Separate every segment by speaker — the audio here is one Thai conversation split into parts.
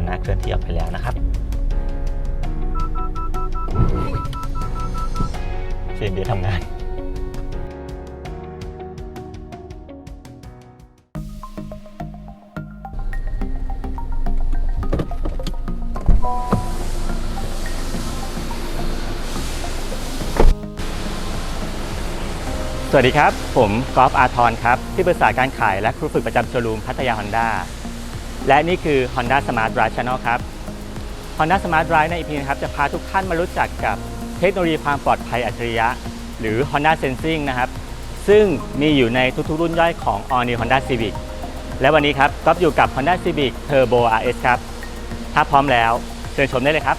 Speaker 1: คันหน้าเคลื่อนที่ออกไปแล้วนะครับเสียงเดียทำงานสวัสดีครับ ผมกอล์ฟอาทรครับ ที่ปรึกษาการขายและครูฝึกประจำโชว์รูมพัทยาฮอนด้า และนี่คือ Honda Smart Drive Channel ครับ Honda Smart Drive ใน EP นะครับจะพาทุกท่านมารู้จักกับเทคโนโลยีความปลอดภัยอัจฉริยะ หรือ Honda Sensing นะครับ ซึ่งมีอยู่ในทุกๆ รุ่นย่อยของ All New Honda Civic และวันนี้ครับก๊อฟอยู่กับ Honda Civic Turbo RS ครับ ถ้าพร้อมแล้วเชิญชมได้เลยครับ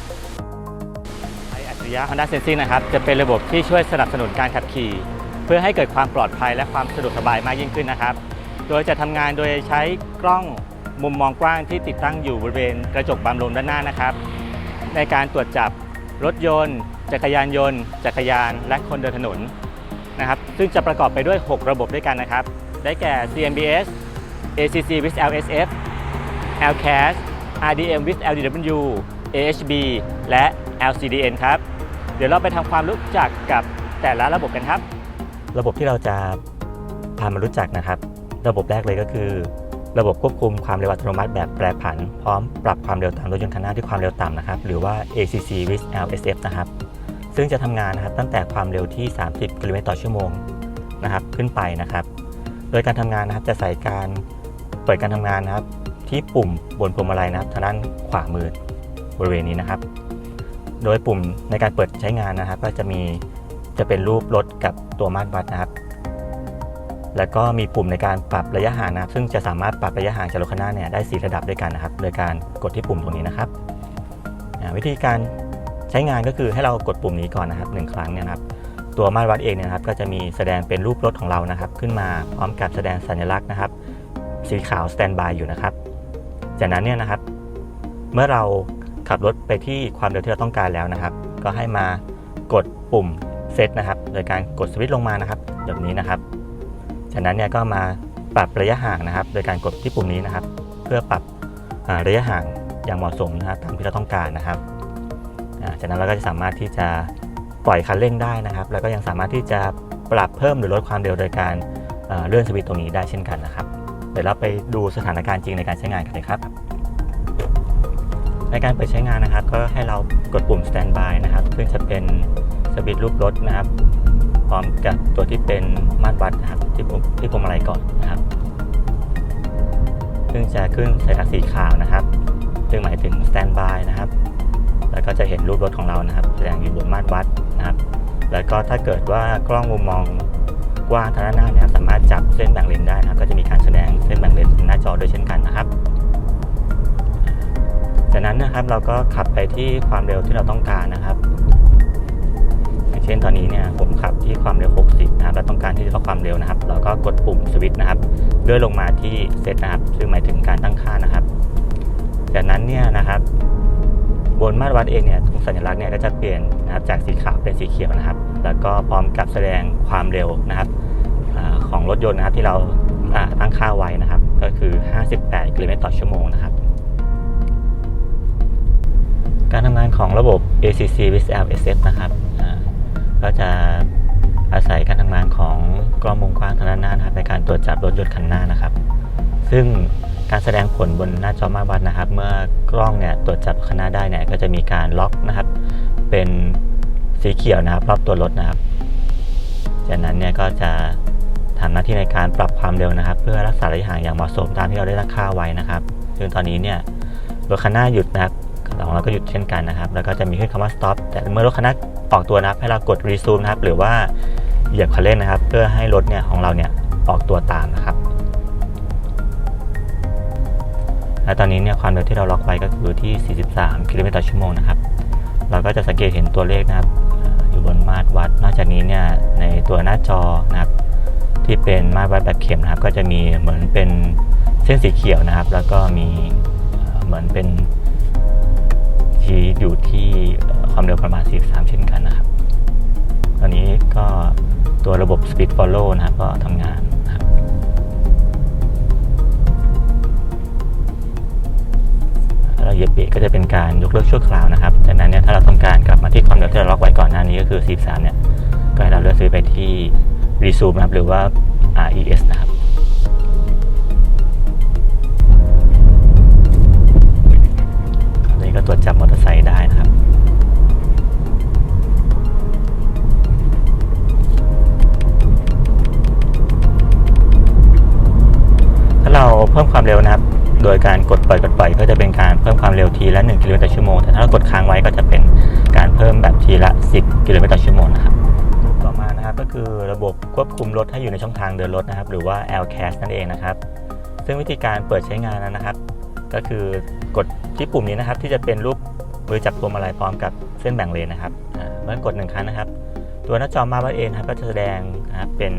Speaker 1: ไออัจฉริยะ Honda Sensing นะครับจะเป็นระบบที่ช่วยสนับสนุนการขับขี่ เพื่อให้เกิดความปลอดภัยและความสะดวกสบายมากยิ่งขึ้นนะครับ โดยจะทำงานโดยใช้กล้อง มุมมองกว้างที่ติดตั้งอยู่บริเวณกระจกบัมลมด้านหน้านะครับ ในการตรวจจับรถยนต์ จักรยานยนต์ จักรยานและคนเดินถนนนะครับ ซึ่งจะประกอบไปด้วย 6 ระบบด้วยกันนะครับ ได้แก่ CMBS ACC with LSF LCAS RDM with LDW AHB และ LCDN ครับ เดี๋ยวเราไปทำความรู้จักกับแต่ละระบบกันครับ ระบบที่เราจะพามารู้จักนะครับ ระบบแรกเลยก็คือ ระบบควบคุมความเร็วอัตโนมัติแบบแปรผัน พร้อมปรับความเร็วตามรถยนต์คันหน้าที่ความเร็วต่ำนะครับ หรือว่า ACC with LSF นะครับ ซึ่งจะทำงานนะครับตั้งแต่ความเร็วที่ 30 กิโลเมตรต่อชั่วโมงนะครับขึ้นไปนะครับ โดยการทำงานนะครับจะใส่การเปิดการทำงานนะครับ ที่ปุ่มบนพวงมาลัยนะครับทางด้านขวามือบริเวณนี้นะครับ โดยปุ่มในการเปิดใช้งานนะครับ ก็จะมีจะเป็นรูปรถกับตัวมาตรวัดนะครับ แล้วก็มีปุ่มในการปรับระยะห่างนะครับซึ่งจะสามารถปรับระยะห่างจากรถคันหน้าเนี่ยได้ 4 ระดับด้วยกันนะครับ โดยการกดที่ปุ่มตรงนี้นะครับวิธีการใช้งานก็คือให้เรากดปุ่มนี้ก่อนนะครับหนึ่งครั้งเนี่ยนะครับตัวมาตรวัดเองเนี่ยนะครับก็จะมีแสดงเป็นรูปรถของเรานะครับ ขึ้นมาพร้อมกับแสดงสัญลักษณ์นะครับ สีขาวสแตนบายอยู่นะครับ จากนั้นเนี่ยนะครับ เมื่อเราขับรถไปที่ความเร็วที่เราต้องการแล้วนะครับ ก็ให้มากดปุ่มเซตนะครับ โดยการกดสวิตช์ลงมานะครับ แบบนี้นะครับ จากนั้นเนี่ยก็มาปรับระยะห่างนะครับ โดยการกดที่ปุ่มนี้นะครับ เพื่อปรับระยะห่างอย่างเหมาะสมนะครับตามที่เราต้องการนะครับจากนั้นเราก็จะสามารถที่จะปล่อยคันเร่งได้นะครับ แล้วก็ยังสามารถที่จะปรับเพิ่มหรือลดความเร็วโดยการเลื่อนสวิตช์ตรงนี้ได้เช่นกันนะครับ เดี๋ยวเราไปดูสถานการณ์จริงในการใช้งานกันเลยครับ ในการเปิดใช้งานนะครับ ก็ให้เรากดปุ่ม standby นะครับ ซึ่งจะเป็นสวิตช์รูปรถนะครับ ร้อมกับตัวที่เป็นมาตรวัดนะครับที่ปุ่มที่ปุ่มอะไรก่อนนะครับ ซึ่งจะขึ้นสัญลักษณ์สีขาวนะครับ ซึ่งหมายถึง standby นะครับ แล้วก็จะเห็นรูปรถของเรานะครับแสดงอยู่บนมาตรวัดนะครับ แล้วก็ถ้าเกิดว่ากล้องมุมมองกว้างทางด้านหน้าเนี่ยสามารถจับเส้นแบ่งเลนได้นะครับ ก็จะมีการแสดงเส้นแบ่งเลนหน้าจอด้วยเช่นกันนะครับจากนั้นนะครับเราก็ขับไปที่ความเร็วที่เราต้องการนะครับ อย่างเช่นตอนนี้เนี่ย ความเร็ว 60 นะครับเราต้องการที่จะลดความเร็วนะครับ เราก็กดปุ่มสวิตช์นะครับเลื่อนลงมาที่เซตนะครับ ซึ่งหมายถึงการตั้งค่านะครับ จากนั้นเนี่ยนะครับ บนมาตรวัดเองเนี่ยตรงสัญลักษณ์เนี่ยก็จะเปลี่ยนนะครับจากสีขาวเป็นสีเขียวนะครับ แล้วก็พร้อมกับแสดงความเร็วนะครับอของรถยนต์นะครับที่เราตั้งค่าไว้นะครับ ก็คือ 58 กิโลเมตรต่อชั่วโมงนะครับการทำงานของระบบ ACC with LSF นะครับ ก็จะ อาศัยการทำงานของกล้องมุมกว้างทางด้านหน้านะครับในการตรวจจับรถยนต์คันหน้านะครับ ซึ่งการแสดงผลบนหน้าจอมาตรวัดนะครับ เมื่อกล้องเนี่ยตรวจจับคันหน้าได้เนี่ยก็จะมีการล็อกนะครับ เป็นสีเขียวนะครับรอบตัวรถนะครับ จากนั้นเนี่ยก็จะทำหน้าที่ในการปรับความเร็วนะครับ เพื่อรักษาระยะห่างอย่างเหมาะสมตามที่เราได้ตั้งค่าไว้นะครับ ซึ่งตอนนี้เนี่ยรถคันหน้าหยุดนะครับ ของเราก็หยุดเช่นกันนะครับ แล้วก็จะมีขึ้นคำว่า stop แต่เมื่อรถคันหน้าออกตัวนะครับ ให้เรากด resume นะครับ หรือว่าเหยียบคันเร่งนะครับ เพื่อให้รถเนี่ยของเราเนี่ยออกตัวตามนะครับ และตอนนี้เนี่ยความเร็วที่เราล็อกไว้ก็คือที่ 43 กิโลเมตรต่อชั่วโมงนะครับ เราก็จะสังเกตเห็นตัวเลขนะครับ อยู่บนมาตรวัด นอกจากนี้เนี่ยในตัวหน้าจอนะครับ ที่เป็นมาตรวัดแบบเข็มนะครับ ก็จะมีเหมือนเป็นเส้นสีเขียวนะครับ แล้วก็มีเหมือนเป็นีอยู่ที่ความเร็วประมาณ 43 เช่นกันนะครับ ตอนนี้ก็ตัวระบบ Speed Follow นะครับก็ทำงานนะครับเราเหยียบเบรกก็จะเป็นการยกเลิกชั่วคราวนะครับจากนั้นเนี่ยถ้าเราต้องการกลับมาที่ความเร็วที่เราล็อกไว้ก่อนหน้านี้ก็คือ 43 เนี่ย ก็ให้เราเลือกซื้อไปที่ Resume นะครับหรือว่า RES นะครับ นี้ก็ตรวจจับมอเตอร์ไซค์ได้นะครับถ้าเราเพิ่มความเร็วนะครับ โดยการกดปล่อยกดปล่อยก็จะเป็นการเพิ่มความเร็วทีละ1กิโลเมตรต่อชั่วโมงแต่ถ้าเรากดค้างไว้ก็จะเป็นการเพิ่มแบบทีละ 10กิโลเมตรต่อชั่วโมงนะครับต่อมานะครับก็คือระบบควบคุมรถให้อยู่ในช่องทางเดินรถนะครับ หรือว่า LCAS นั่นเองนะครับ ซึ่งวิธีการเปิดใช้งานนะครับ ก็คือกดที่ปุ่มนี้นะครับ ที่จะเป็นรูปมือจับพวงมาลัยพร้อมกับเส้นแบ่งเลนนะครับเมื่อกดหนึ่งครั้งนะครับ ตัวหน้าจอมาบัตเองครับก็จะแสดงนะครับเป็น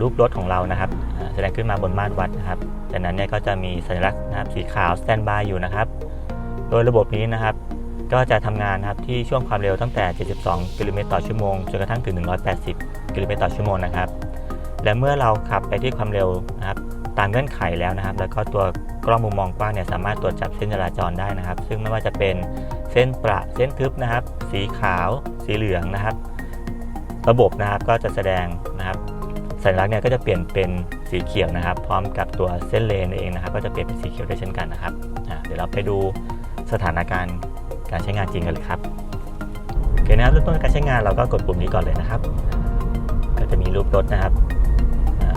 Speaker 1: รูปรถของเรานะครับ แสดงขึ้นมาบนม่านวัดนะครับจากนั้นเนี่ยก็จะมีสัญลักษณ์นะครับสีขาวสแตนบายอยู่นะครับ โดยระบบนี้นะครับ ก็จะทำงานนะครับที่ช่วงความเร็วตั้งแต่ 72 กิโลเมตรต่อชั่วโมงจนกระทั่งถึง 180 กิโลเมตรต่อชั่วโมงนะครับ และเมื่อเราขับไปที่ความเร็วนะครับตามเงื่อนไขแล้วนะครับ แล้วก็ตัว กล้องมุมมองกว้างเนี่ยสามารถตรวจจับเส้นจราจรได้นะครับ ซึ่งไม่ว่าจะเป็นเส้นประเส้นทึบนะครับ สีขาวสีเหลืองนะครับ ระบบนะครับก็จะแสดงนะครับ สัญลักษณ์เนี่ยก็จะเปลี่ยนเป็นสีเขียวนะครับ พร้อมกับตัวเส้นเลนเองนะครับ ก็จะเปลี่ยนเป็นสีเขียวได้เช่นกันนะครับเดี๋ยวเราไปดูสถานการณ์การใช้งานจริงกันเลยครับโอเคนะครับเริ่มต้นการใช้งานเราก็กดปุ่มนี้ก่อนเลยนะครับ ก็จะมีรูปรถนะครับ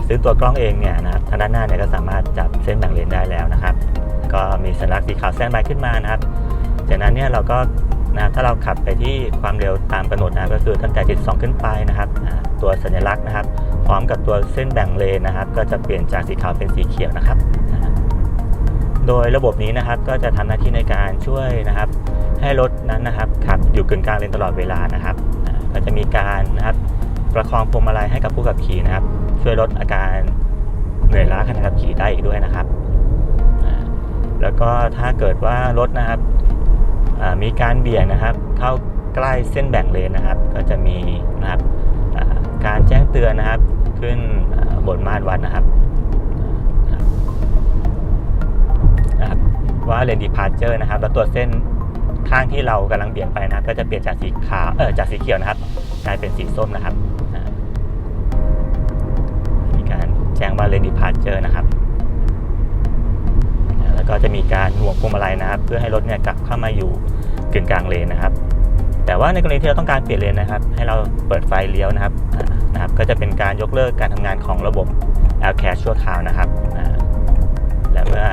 Speaker 1: ซึ่งตัวกล้องเองเนี่ยนะครับทางด้านหน้าเนี่ยก็สามารถจับเส้นแบ่งเลนได้แล้วนะครับ ก็มีสัญลักษณ์สีขาวแซงบายขึ้นมานะครับ จากนั้นเนี่ยเราก็นะถ้าเราขับไปที่ความเร็วตามกำหนดนะก็คือตั้งแต่ 72 ขึ้นไปนะครับ ตัวสัญลักษณ์นะครับ พร้อมกับตัวเส้นแบ่งเลนนะครับ ก็จะเปลี่ยนจากสีขาวเป็นสีเขียวนะครับ โดยระบบนี้นะครับก็จะทำหน้าที่ในการช่วยนะครับ ให้รถนั้นนะครับขับอยู่กึ่งกลางเลนตลอดเวลานะครับ ก็จะมีการนะครับประคองพวงมาลัยให้กับผู้ขับขี่นะครับ ช่วยลดอาการเหนื่อยล้าขณะขับขี่ได้อีกด้วยนะครับ แล้วก็ถ้าเกิดว่ารถนะครับมีการเบี่ยงนะครับ เข้าใกล้เส้นแบ่งเลนนะครับ ก็จะมีนะครับการแจ้งเตือนนะครับขึ้นบนม่านวัดนะครับนะครับว่าเลนดีพาร์เจอร์นะครับ แล้วตัวเส้นข้างที่เรากำลังเบี่ยงไปนะครับก็จะเปลี่ยนจากสีขาวเออจากสีเขียวนะครับ กลายเป็นสีส้มนะครับ แจ้งว่าเลนดีพาร์เจอร์นะครับ แล้วก็จะมีการหน่วงพวงมาลัยนะครับ เพื่อให้รถเนี่ยกลับเข้ามาอยู่กึ่งกลางเลนนะครับ แต่ว่าในกรณีที่เราต้องการเปลี่ยนเลนนะครับ ให้เราเปิดไฟเลี้ยวนะครับนะครับ ก็จะเป็นการยกเลิกการทำงานของระบบ l c a s ชั่วคราวนะครับ และเมื่อ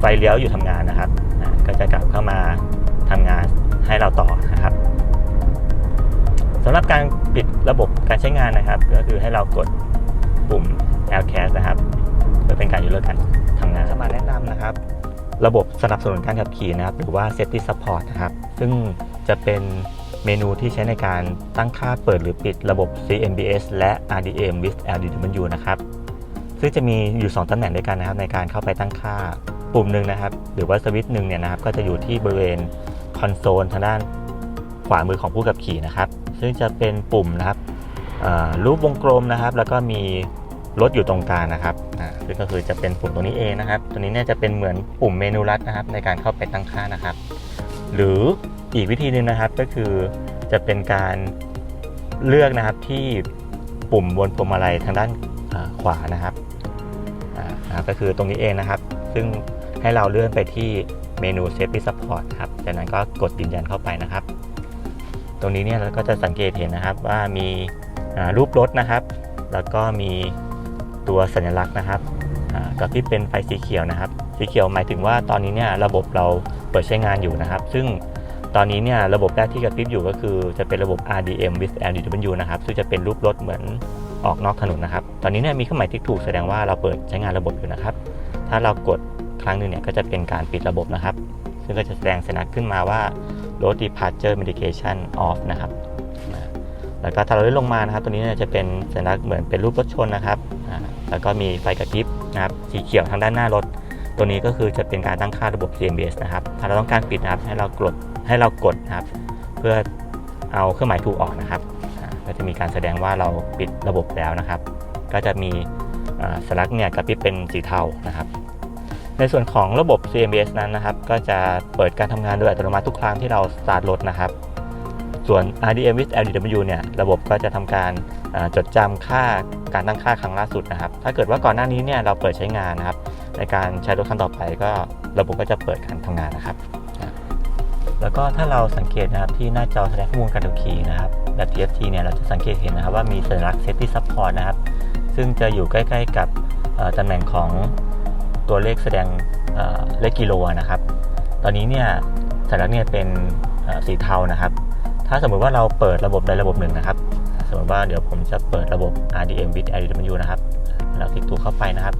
Speaker 1: ไฟเลี้ยวอยู่ทำงานนะครับ ก็จะกลับเข้ามาทำงานให้เราต่อนะครับ สำหรับการปิดระบบการใช้งานนะครับ ก็คือให้เรากดปุ่ม l c a s นะครับเพื่อเป็นการยกเลิกการทำงานเข้ามาแนะนำนะครับ ระบบสนับสนุนการขับขี่นะครับ หรือว่า Safety Support นะครับ ซึ่งจะเป็นเมนูที่ใช้ในการตั้งค่าเปิดหรือปิดระบบ CMBS และ RDM with LDW นะครับ ซึ่งจะมีอยู่ 2ตำแหน่งด้วยกันนะครับ ในการเข้าไปตั้งค่าปุ่มหนึ่งนะครับ หรือว่าสวิตช์หนึ่งเนี่ยนะครับ ก็จะอยู่ที่บริเวณคอนโซลทางด้านขวามือของผู้ขับขี่นะครับ ซึ่งจะเป็นปุ่มนะครับรูปวงกลมนะครับ แล้วก็มีรถอยู่ตรงกลางนะครับอ่าซึ่งก็คือจะเป็นปุ่มตรงนี้เองนะครับ ตัวนี้เนี่ยจะเป็นเหมือนปุ่มเมนูลัดนะครับ ในการเข้าไปตั้งค่านะครับ หรืออีกวิธีหนึ่งนะครับก็คือจะเป็นการเลือกนะครับที่ปุ่มบนพวงมาลัยทางด้านขวานะครับอ่านะครับก็คือตรงนี้เองนะครับ ซึ่งให้เราเลื่อนไปที่เมนู Safety Support ครับ จากนั้นก็กดยืนยันเข้าไปนะครับ ตรงนี้เนี่ยเราก็จะสังเกตเห็นนะครับว่ามีรูปรถนะครับ แล้วก็มีตัวสัญลักษณ์นะครับกระพริบเป็นไฟสีเขียวนะครับ สีเขียวหมายถึงว่าตอนนี้เนี่ยระบบเราเปิดใช้งานอยู่นะครับ ซึ่งตอนนี้เนี่ยระบบแรกที่กระพริบอยู่ก็คือจะเป็นระบบ RDM with LDW นะครับ ซึ่งจะเป็นรูปรถเหมือนออกนอกถนนนะครับ ตอนนี้เนี่ยมีเครื่องหมายติ๊กถูกแสดงว่าเราเปิดใช้งานระบบอยู่นะครับ ถ้าเรากดครั้งหนึ่งเนี่ยก็จะเป็นการปิดระบบนะครับ ซึ่งก็จะแสดงสัญลักษณ์ขึ้นมาว่า road departure medication off นะครับแล้วก็ถ้าเราเลื่อนลงมานะครับ ตัวนี้จะเป็นสัญลักษณ์เหมือนเป็นรูปรถชนนะครับแล้วก็มีไฟกระพริบนะครับสีเขียวทางด้านหน้ารถ ตัวนี้ก็คือจะเป็นการตั้งค่าระบบ CMS นะครับ ถ้าเราต้องการปิดนะครับให้เรากดให้เรากดนะครับ เพื่อเอาเครื่องหมายถูกออกนะครับ ก็จะมีการแสดงว่าเราปิดระบบแล้วนะครับ ก็จะมีสัญลักษณ์เนี่ยกระพริบเป็นสีเทานะครับ ในส่วนของระบบ CMS นั้นนะครับ ก็จะเปิดการทำงานโดยอัตโนมัติทุกครั้งที่เราสตาร์ทรถนะครับ ส่วน RDM with LDW เนี่ย ระบบก็จะทำการจดจำค่าการตั้งค่าครั้งล่าสุดนะครับ ถ้าเกิดว่าก่อนหน้านี้เนี่ยเราเปิดใช้งานนะครับ ในการใช้รถคันต่อไปก็ระบบก็จะเปิดการทำงานนะครับ แล้วก็ถ้าเราสังเกตนะครับที่หน้าจอแสดงข้อมูลการขับขี่นะครับแบบ TFT เนี่ยเราจะสังเกตเห็นนะครับว่ามีสัญลักษณ์ Safety Support นะครับ ซึ่งจะอยู่ใกล้ ๆ กับตำแหน่งของ ตัวเลขแสดงเลขกิโลนะครับ ตอนนี้เนี่ยสัญลักษณ์เนี่ยเป็นสีเทานะครับ ถ้าสมมติว่าเราเปิดระบบใดระบบหนึ่งนะครับ สมมติว่าเดี๋ยวผมจะเปิดระบบ RDM with LDW นะครับ เราคลิกถูกเข้าไปนะครับ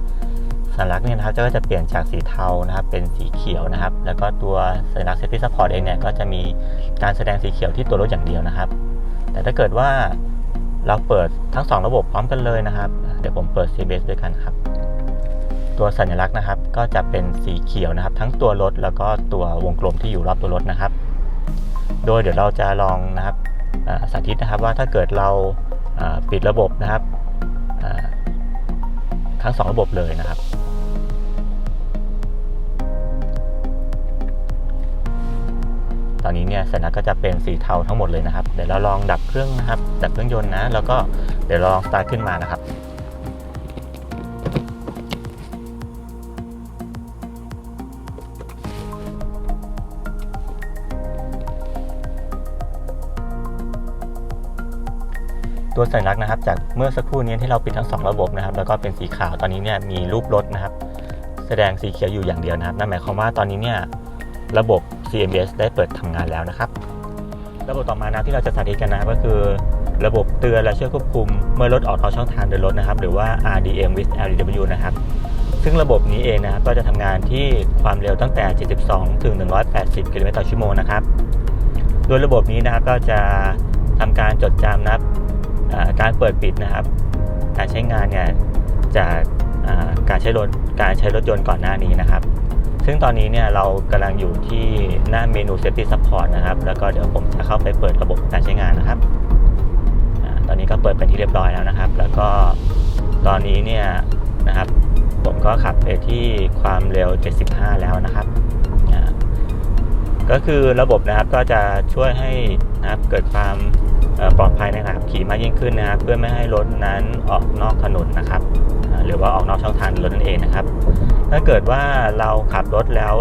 Speaker 1: สัญลักษณ์เนี่ยนะครับก็จะเปลี่ยนจากสีเทานะครับ เป็นสีเขียวนะครับ แล้วก็ตัวสัญลักษณ์ Safety Support เองเนี่ยก็จะมีการแสดงสีเขียวที่ตัวรถอย่างเดียวนะครับ แต่ถ้าเกิดว่าเราเปิดทั้ง 2 ระบบพร้อมกันเลยนะครับ เดี๋ยวผมเปิด CBS ด้วยกันครับ ตัวสัญลักษณ์นะครับ ก็จะเป็นสีเขียวนะครับ ทั้งตัวรถแล้วก็ตัววงกลมที่อยู่รอบตัวรถนะครับ โดยเดี๋ยวเราจะลองนะครับสาธิตนะครับว่าถ้าเกิดเราปิดระบบนะครับทั้งสองระบบเลยนะครับตอนนี้เนี่ยสัญลักษณ์ก็จะเป็นสีเทาทั้งหมดเลยนะครับ เดี๋ยวเราลองดับเครื่องนะครับ ดับเครื่องยนต์นะ แล้วก็เดี๋ยวลองสตาร์ทขึ้นมานะครับ ตัวสัญลักษณ์นะครับ จากเมื่อสักครู่นี้ที่เราปิดทั้งสองระบบนะครับ แล้วก็เป็นสีขาวตอนนี้เนี่ยมีรูปรถนะครับ แสดงสีเขียวอยู่อย่างเดียวนะครับนั่นหมายความว่าตอนนี้เนี่ยระบบ CMS ได้เปิดทำงานแล้วนะครับ ระบบต่อมานะที่เราจะสาธิตกันนะก็คือระบบเตือนและช่วยควบคุม เมื่อรถออกนอกช่องทางเดินรถนะครับ หรือว่า RDM with LDW นะครับ ซึ่งระบบนี้เองนะครับก็จะทำงานที่ความเร็วตั้งแต่ 72 ถึง 180 กิโลเมตรต่อชั่วโมงนะครับ โดยระบบนี้นะครับก็จะทำการจดจำนะครับ การเปิดปิดนะครับ การใช้งานเนี่ยจากการใช้รถการใช้รถยนต์ก่อนหน้านี้นะครับ ซึ่งตอนนี้เนี่ยเรากำลังอยู่ที่หน้าเมนู Safety Support นะครับ แล้วก็เดี๋ยวผมจะเข้าไปเปิดระบบการใช้งานนะครับตอนนี้ก็เปิดเป็นที่เรียบร้อยแล้วนะครับ แล้วก็ตอนนี้เนี่ยนะครับผมก็ขับไปที่ความเร็ว 75 แล้วนะครับก็คือระบบนะครับก็จะช่วยให้นะครับเกิดความ ปลอดภัยในการขับขี่มากยิ่งขึ้นนะครับเพื่อไม่ให้รถนั้นออกนอกถนนนะครับ หรือว่าออกนอกช่องทางรถนั่นเองนะครับ ถ้าเกิดว่าเราขับรถแล้ว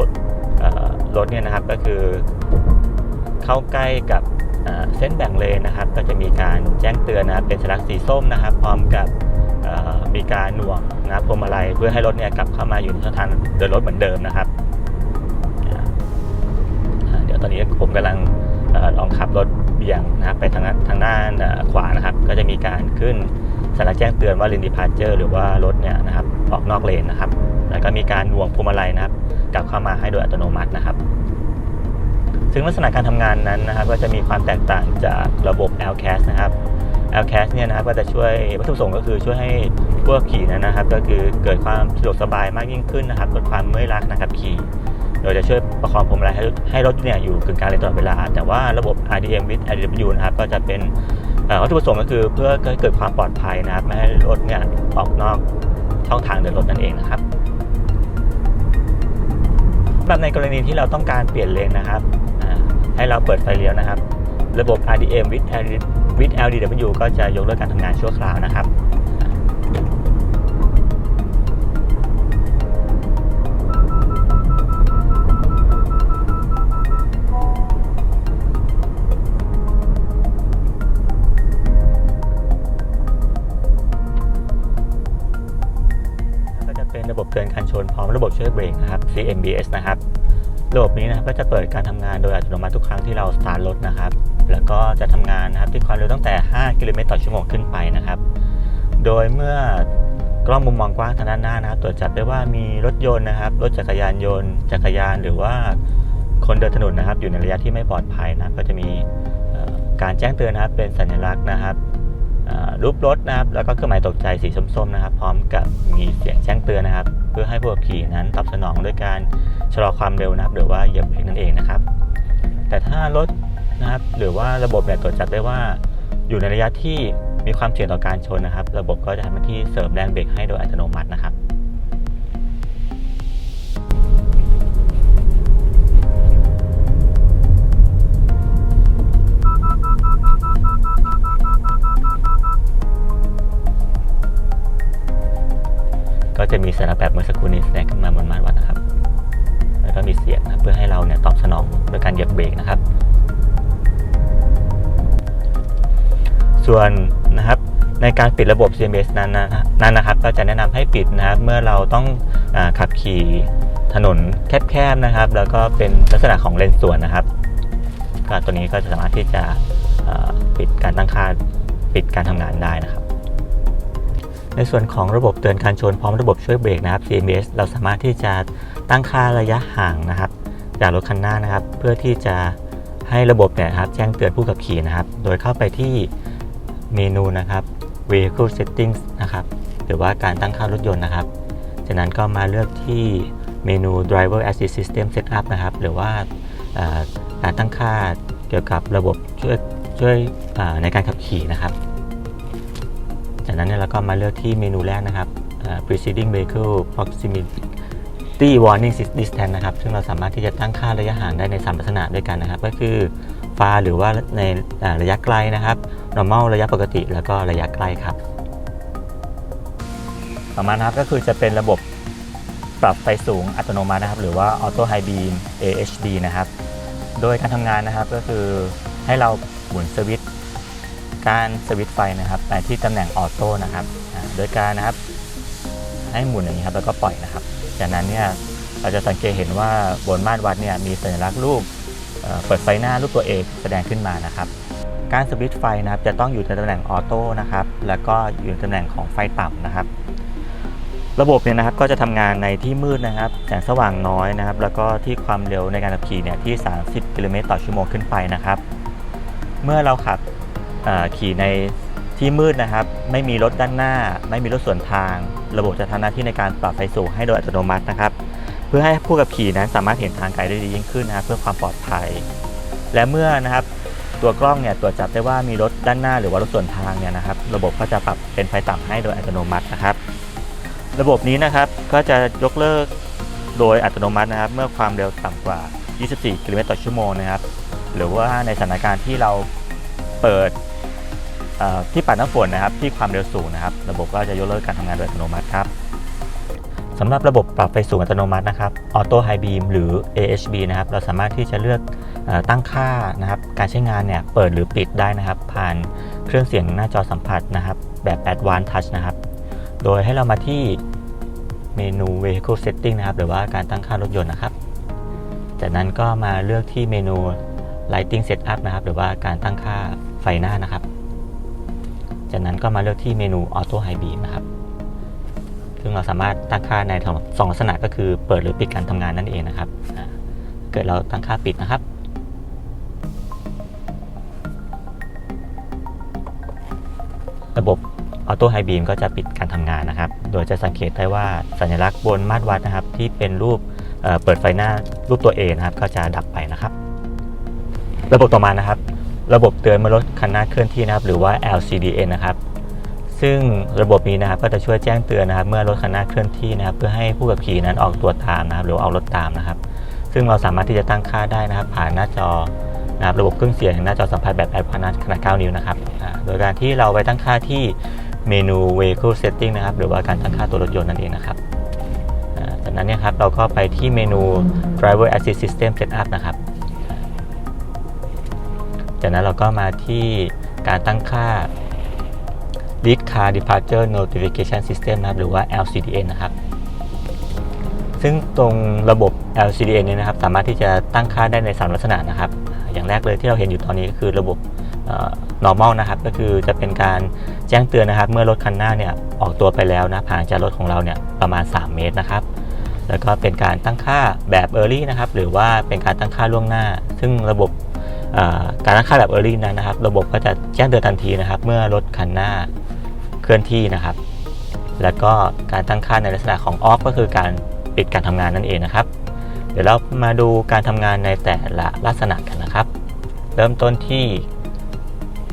Speaker 1: รถเนี่ยนะครับก็คือเข้าใกล้กับเส้นแบ่งเลนนะครับ ก็จะมีการแจ้งเตือนนะเป็นสัญลักษณ์สีส้มนะครับ พร้อมกับมีการหน่วงนะพวงมาลัยเพื่อให้รถเนี่ยกลับเข้ามาอยู่ในช่องทางเดินรถเหมือนเดิมนะครับ เดี๋ยวตอนนี้ผมกำลังออลองขับรถ บี่ยงนะครับไปทางด้านทางด้านขวานะครับ ก็จะมีการขึ้นสัญลักษณ์แจ้งเตือนว่า lane departure หรือว่ารถเนี่ยนะครับออกนอกเลนนะครับ แล้วก็มีการหน่วงพวงมาลัยนะครับกลับเข้ามาให้โดยอัตโนมัตินะครับ ซึ่งลักษณะการทำงานนั้นนะครับ ก็จะมีความแตกต่างจากระบบ LCAS นะครับ LCAS เนี่ยนะครับก็จะช่วยวัตถุประสงค์ก็คือช่วยให้ผู้ขับขี่นั้นนะครับ ก็คือเกิดความสะดวกสบายมากยิ่งขึ้นนะครับลดความเมื่อยล้านะครับขี่ โดยจะช่วยประคองพวงมาลัยให้ให้รถเนี่ยอยู่กึ่งกลางเลนตลอดเวลา แต่ว่าระบบ RDM with RDW นะครับก็จะเป็นเอ่อวัตถุประสงค์ก็คือเพื่อให้เกิดความปลอดภัยนะครับไม่ให้รถเนี่ยออกนอกช่องทางเดินรถนั่นเองนะครับแบบในกรณีที่เราต้องการเปลี่ยนเลนนะครับ ให้เราเปิดไฟเลี้ยวนะครับ ระบบ RDM with with LDW ก็จะยกเลิกการทำงานชั่วคราวนะครับ นพร้อมระบบช่วยเบรกนะครับ CMBS นะครับระบบนี้นะครับก็จะเปิดการทำงานโดยอัตโนมัติทุกครั้งที่เราสตาร์ทรถนะครับ แล้วก็จะทำงานนะครับที่ความเร็วตั้งแต่ 5 กิโลเมตรต่อชั่วโมงขึ้นไปนะครับ โดยเมื่อกล้องมุมมองกว้างทางด้านหน้านะครับตรวจจับได้ว่ามีรถยนต์นะครับ รถจักรยานยนต์ จักรยานหรือว่าคนเดินถนนนะครับ อยู่ในระยะที่ไม่ปลอดภัยนะก็จะมีการแจ้งเตือนนะครับเป็นสัญลักษณ์นะครับ รูปรถนะครับ แล้วก็เครื่องหมายตกใจสีส้มๆนะครับ พร้อมกับมีเสียงแจ้งเตือนนะครับ เพื่อให้ผู้ขับขี่นั้นตอบสนองด้วยการชะลอความเร็วนะครับ หรือว่าเหยียบเบรกนั่นเองนะครับ แต่ถ้ารถนะครับ หรือว่าระบบเนี่ยตรวจจับได้ว่า อยู่ในระยะที่มีความเสี่ยงต่อการชนนะครับ ระบบก็จะทำหน้าที่เสริมแรงเบรกให้โดยอัตโนมัตินะครับ จะมีสัญลักษณ์แบบเมื่อสักครู่นี้แสดงขึ้นมาบนมาตรวัดนะครับ แล้วก็มีเสียงนะครับเพื่อให้เราเนี่ยตอบสนองโดยการเหยียบเบรกนะครับ ส่วนนะครับในการปิดระบบ CMS นั้นนะนั้นนะครับ ก็จะแนะนำให้ปิดนะครับ เมื่อเราต้องอขับขี่ถนนแคบๆนะครับ แล้วก็เป็นลักษณะของเลนสวนนะครับก็ตัวนี้ก็จะสามารถที่จะปิดการตั้งค่าปิดการทำงานได้นะครับ ในส่วนของระบบเตือนการชนพร้อมระบบช่วยเบรกนะครับ CMS เราสามารถที่จะตั้งค่าระยะห่างนะครับ จากรถคันหน้านะครับ เพื่อที่จะให้ระบบเนี่ยครับแจ้งเตือนผู้ขับขี่นะครับ โดยเข้าไปที่เมนูนะครับ vehicle settings นะครับ หรือว่าการตั้งค่ารถยนต์นะครับ จากนั้นก็มาเลือกที่เมนู driver assist system setup นะครับ หรือว่าการตั้งค่าเกี่ยวกับระบบช่วยช่วยในการขับขี่นะครับ นั้นเนี่ยเราก็มาเลือกที่เมนูแรกนะครับ preceding vehicle proximity warning distance นะครับ ซึ่งเราสามารถที่จะตั้งค่าระยะห่างได้ใน3ลักษณะด้วยกันนะครับ ก็คือ far หรือว่าในระยะไกลนะครับ normal ระยะปกติ แล้วก็ระยะใกล้ครับ ต่อมานะครับก็คือจะเป็นระบบปรับไฟสูงอัตโนมัตินะครับ หรือว่า Auto High Beam AHD นะครับ โดยการทำงานนะครับก็คือให้เราหมุนสวิตช์ การสวิตช์ไฟนะครับไปที่ตำแหน่งออโต้นะครับโดยการนะครับให้หมุนอย่างนี้ครับแล้วก็ปล่อยนะครับ จากนั้นเนี่ยเราจะสังเกตเห็นว่าบนมาตรวัดเนี่ยมีสัญลักษณ์รูปเปิดไฟหน้ารูปตัวเอกแสดงขึ้นมานะครับการสวิตช์ไฟนะครับจะต้องอยู่ในตำแหน่งออโต้นะครับแล้วก็อยู่ในตำแหน่งของไฟต่ำนะครับ ระบบเนี่ยนะครับก็จะทำงานในที่มืดนะครับแสงสว่างน้อยนะครับ แล้วก็ที่ความเร็วในการขับขี่เนี่ยที่ 30 กิโลเมตรต่อชั่วโมงขึ้นไปนะครับ เมื่อเราขับ ขี่ในที่มืดนะครับ ไม่มีรถด้านหน้า ไม่มีรถสวนทาง ระบบจะทำหน้าที่ในการปรับไฟสูงให้โดยอัตโนมัตินะครับ เพื่อให้ผู้ขับขี่นั้นสามารถเห็นทางไกลได้ดียิ่งขึ้นนะครับเพื่อความปลอดภัย และเมื่อนะครับตัวกล้องเนี่ยตรวจจับได้ว่ามีรถด้านหน้าหรือว่ารถสวนทางเนี่ยนะครับระบบก็จะปรับเป็นไฟต่ำให้โดยอัตโนมัตินะครับ ระบบนี้นะครับก็จะยกเลิกโดยอัตโนมัตินะครับ เมื่อความเร็วต่ำกว่า 24 กิโลเมตรต่อชั่วโมงนะครับ หรือว่าในสถานการณ์ที่เราเปิด ที่ปัดน้ำฝนนะครับที่ความเร็วสูงนะครับ ระบบก็จะยกเลิกการทำงานโดยอัตโนมัติครับสำหรับระบบปรับไฟสูงอัตโนมัตินะครับ Auto High Beam หรือ AHB นะครับ เราสามารถที่จะเลือกอตั้งค่านะครับ การใช้งานเนี่ยเปิดหรือปิดได้นะครับ ผ่านเครื่องเสียงหน้าจอสัมผัสนะครับ แบบ Advanced Touch นะครับ โดยให้เรามาที่เมนู Vehicle Setting นะครับ หรือว่าการตั้งค่ารถยนต์นะครับ จากนั้นก็มาเลือกที่เมนู Lighting Setup นะครับ หรือว่าการตั้งค่าไฟหน้านะครับ จากนั้นก็มาเลือกที่เมนู Auto High Beam นะครับ ซึ่งเราสามารถตั้งค่าในสองลักษณะก็คือเปิดหรือปิดการทำงานนั่นเองนะครับ เกิดเราตั้งค่าปิดนะครับ ระบบ Auto High Beam ก็จะปิดการทำงานนะครับ โดยจะสังเกตได้ว่าสัญลักษณ์บนมาตรวัดนะครับ ที่เป็นรูปเเปิดไฟหน้ารูปตัว A นะครับ ก็จะดับไปนะครับ ระบบต่อมานะครับ ระบบเตือนเมื่อรถคันหน้าเคลื่อนที่นะครับ หรือว่า LCDN นะครับ ซึ่งระบบนี้นะครับก็จะช่วยแจ้งเตือนนะครับ เมื่อรถคันหน้าเคลื่อนที่นะครับ เพื่อให้ผู้ขับขี่นั้นออกตัวตามนะครับ หรือว่าเอารถตามนะครับ ซึ่งเราสามารถที่จะตั้งค่าได้นะครับ ผ่านหน้าจอนะครับระบบเครื่องเสียงหน้าจอสัมผัสแบบแอดวานซ์ขนาด 9 นิ้วนะครับโดยการที่เราไปตั้งค่าที่เมนู vehicle setting นะครับ หรือว่าการตั้งค่าตัวรถยนต์นั่นเองนะครับจากนั้นเนี่ยครับเราก็ไปที่เมนู driver assist system setup นะครับ จากนั้นเราก็มาที่การตั้งค่า lead car departure notification system นะครับ หรือว่า LCDN นะครับ ซึ่งตรงระบบ LCDN เนี่ยนะครับ สามารถที่จะตั้งค่าได้ใน 3 ลักษณะนะครับ อย่างแรกเลยที่เราเห็นอยู่ตอนนี้ก็คือระบบ normal นะครับ ก็คือจะเป็นการแจ้งเตือนนะครับ เมื่อรถคันหน้าเนี่ยออกตัวไปแล้วนะห่างจากรถของเราเนี่ยประมาณ 3 เมตรนะครับ แล้วก็เป็นการตั้งค่าแบบ early นะครับ หรือว่าเป็นการตั้งค่าล่วงหน้า ซึ่งระบบ การตั้งค่าแบบ early นั้นนะครับ ระบบก็จะแจ้งเตือนทันทีนะครับ เมื่อรถคันหน้าเคลื่อนที่นะครับ แล้วก็การตั้งค่าในลักษณะของ off ก็คือการปิดการทำงานนั่นเองนะครับ เดี๋ยวเรามาดูการทำงานในแต่ละลักษณะกันนะครับ เริ่มต้นที่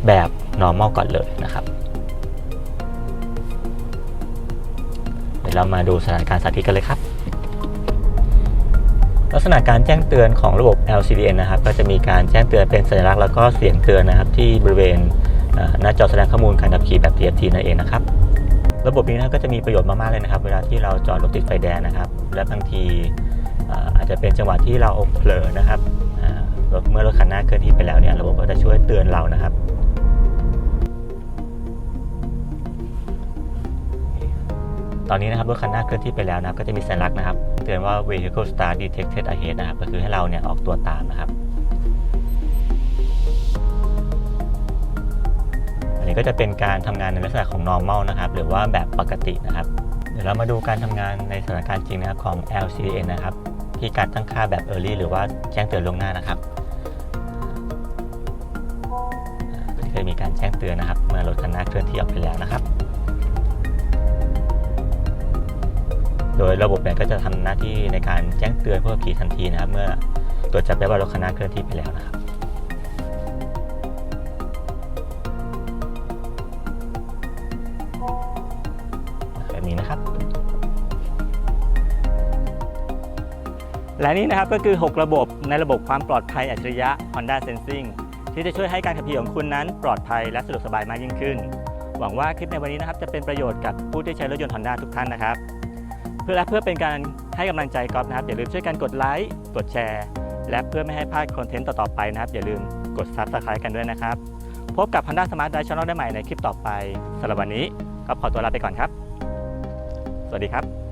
Speaker 1: แบบ normal ก่อนเลยนะครับ เดี๋ยวเรามาดูสถานการณ์สาธิตกันเลยครับ ลักษณะการแจ้งเตือนของระบบ LCDN นะครับ ก็จะมีการแจ้งเตือนเป็นสัญลักษณ์แล้วก็เสียงเตือนนะครับ ที่บริเวณหน้าจอแสดงข้อมูลการขับขี่แบบ TFT นั่นเองนะครับ ระบบนี้นะครับก็จะมีประโยชน์มากๆเลยนะครับ เวลาที่เราจอดรถติดไฟแดงนะครับ และบางทีอาจจะเป็นจังหวะที่เราเผลอนะครับเมื่อรถคันหน้าเคลื่อนที่ไปแล้วเนี่ยระบบก็จะช่วยเตือนเรานะครับ ตอนนี้นะครับรถคันหน้าเคลื่อนที่ไปแล้วนะครับก็จะมีสัญลักษณ์นะครับ เตือนว่า vehicle start detected ahead นะครับก็คือให้เราเนี่ยออกตัวตามนะครับ อันนี้ก็จะเป็นการทำงานในลักษณะของ normal นะครับ หรือว่าแบบปกตินะครับ เดี๋ยวเรามาดูการทำงานในสถานการณ์จริงนะครับของ LCN นะครับที่การตั้งค่าแบบ early หรือว่าแจ้งเตือนล่วงหน้านะครับก็จะมีการแจ้งเตือนนะครับ เมื่อรถคันหน้าเคลื่อนที่ออกไปแล้วนะครับ ยระบบเนี่ยก็จะทำหน้าที่ในการแจ้งเตือนผู้ขับขี่ทันทีนะครับ เมื่อตรวจจับได้ว่ารถคันหน้าเคลื่อนที่ไปแล้วนะครับแบบนี้นะครับ และนี่นะครับก็คือ 6 ระบบในระบบความปลอดภัยอัจฉริยะ Honda Sensing ที่จะช่วยให้การขับขี่ของคุณนั้นปลอดภัยและสะดวกสบายมากยิ่งขึ้น หวังว่าคลิปในวันนี้นะครับจะเป็นประโยชน์กับผู้ที่ใช้รถยนต์ Honda ทุกท่านนะครับ เพื่อและเพื่อเป็นการให้กำลังใจกอล์ฟนะครับ อย่าลืมช่วยกันกดไลค์กดแชร์ และเพื่อไม่ให้พลาดคอนเทนต์ต่อๆไปนะครับ อย่าลืมกด Subscribe กันด้วยนะครับ พบกับ Honda Smart Drive Channel ได้ใหม่ในคลิปต่อไปสำหรับวันนี้ก็ขอตัวลาไปก่อนครับ สวัสดีครับ